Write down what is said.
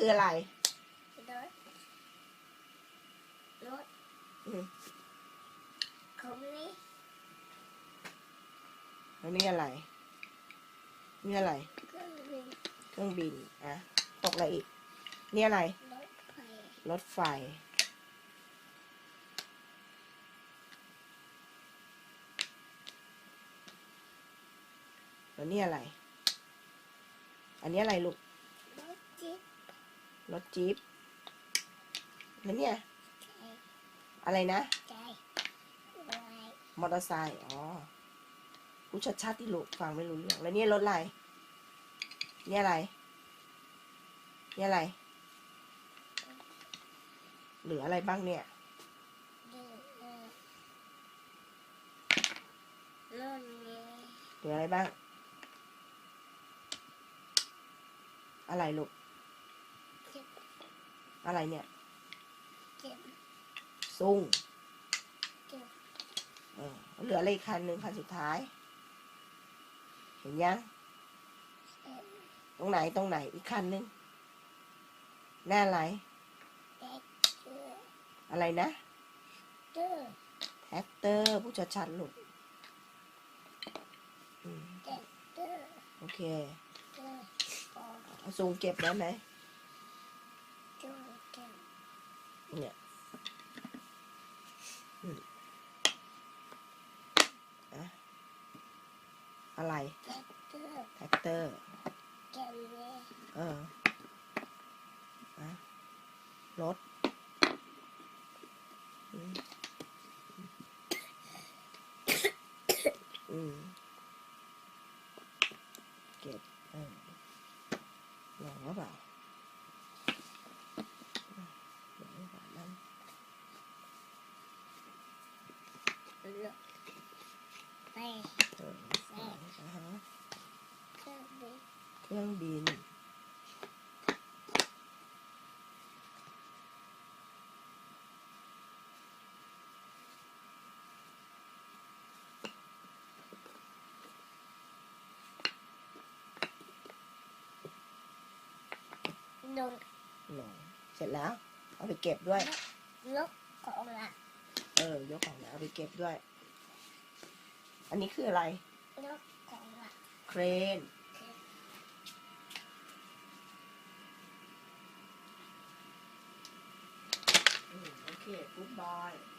คืออะไรรถรถอืมของนี้แล้วนี่อะไร นี่อะไรก็มีเครื่องบินอะตกอะไรอีก นี่อะไร รถไฟรถไฟ แล้วนี่อะไร อันนี้อะไรลูกรถจิ๊บ รถจี๊ปแล้วเนี่ยใจอะไรนะใจอะไรมอเตอร์ไซค์ อ๋อพูดชัดๆที่ลูกฟังไม่รู้เรื่อง แล้วเนี่ยรถอะไร เนี่ยอะไร เนี่ยอะไร เหลืออะไรบ้างเนี่ยเดือเออรถนี้เหลืออะไรบ้าง อะไรลูกเจ็บ อะไรเนี่ยเจ็บ ซุ่งเจ็บ เออเหลืออะไรอีกคันหนึ่งคันสุดท้าย เห็นยังเจ็บตรงไหนตรงไหนอีกคันหนึ่งหน้าอะไรเด็กเดืออะไรนะเดือแท็กเตอร์ผู้ชัดๆลูกอืมเด็กเดือโอเคเดือปอเอาซูงเก็บได้ไหม จูเจ็บ เนี่ยอืมอะอะไรแท็กเตอร์เจ็บเลยเอออะรถอืมเก็บเออลองว่าเปล่าลองว่านั้น รถ ไปเอออ่าฮะเครื่องบินเครื่องบินนนหลงเสร็จแล้ว เอาไปเก็บด้วยรถของละ เออ ยกของแล้วเอาไปเก็บด้วย อันนี้คืออะไรรถของละเครน โอเคฟุตบอลมาเล่นด้วย